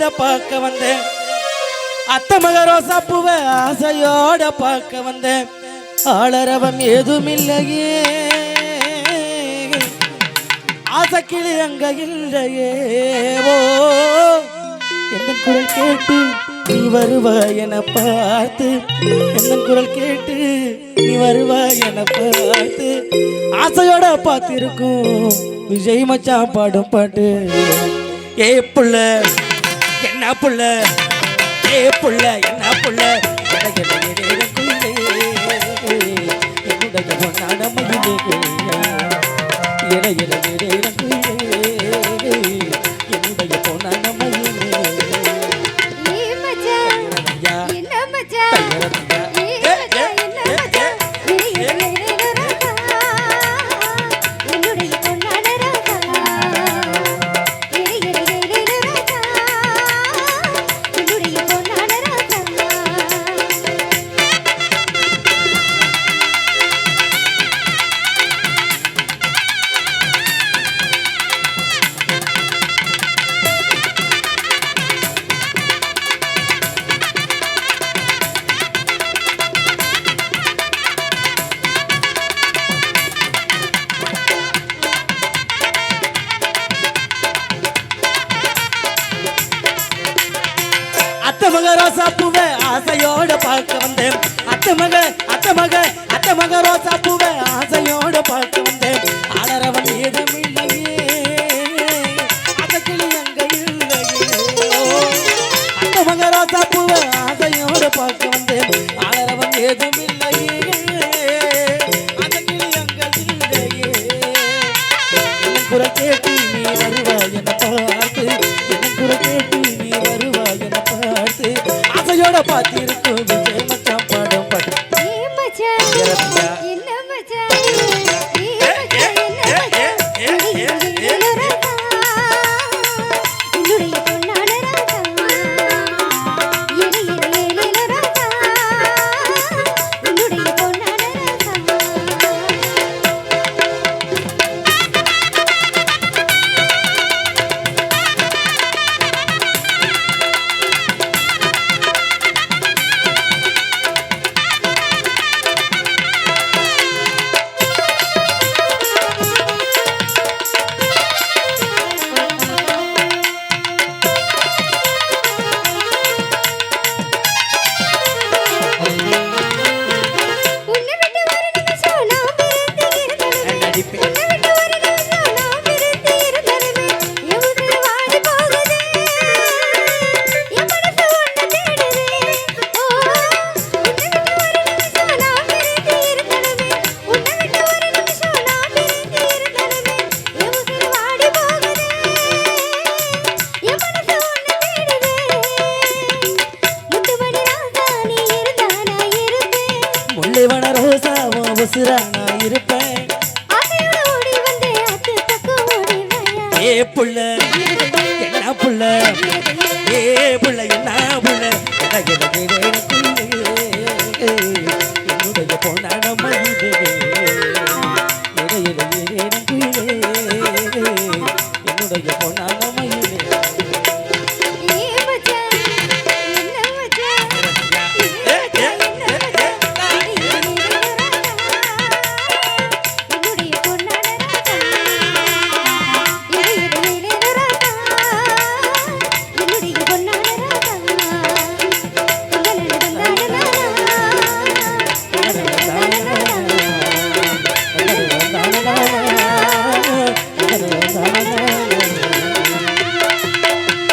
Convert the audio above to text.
ஆசையோட பார்க்க வந்தேன். அத்த மக ரோசா பூவ ஆசையோட பார்க்க வந்தேன். ஆளரவம் ஏதுமில்லையே ஆசைக்கிளி அங்க இல்லையே. ஓ எந்த குரல் கேட்டு நீ வருவாய் என பார்த்து எந்த குரல் கேட்டு நீ வருவாய் என பார்த்து ஆசையோட பார்த்திருக்கும். விஜய் மச்சான் பாடும் பாட்டு. ஏ புள்ள என்ன புள்ள? ஏ புள்ள என்ன புள்ள? எனக்கு என்னுடைய பொன்னான மகிழ்ச்சியே என மக ரோசா பூவை ஆசையோட பார்க்க வந்தேன். அத்த மக அத்த மக அத்த மக ரோசா பூவை ஆசையோட பார்க்க வந்தேன். ஆளரவன் ஏதமில்லையே கிளி அங்க இல்லையே. ஓ, மக ரோசா பூவை அல்லிவன ரோசாவோ உசுரா நான் இருப்பேன். ஏ புள்ள என்ன புள்ள? ஏ புள்ள என்ன புள்ள? எனக்கு என்னுடைய பொண்ணான மயில்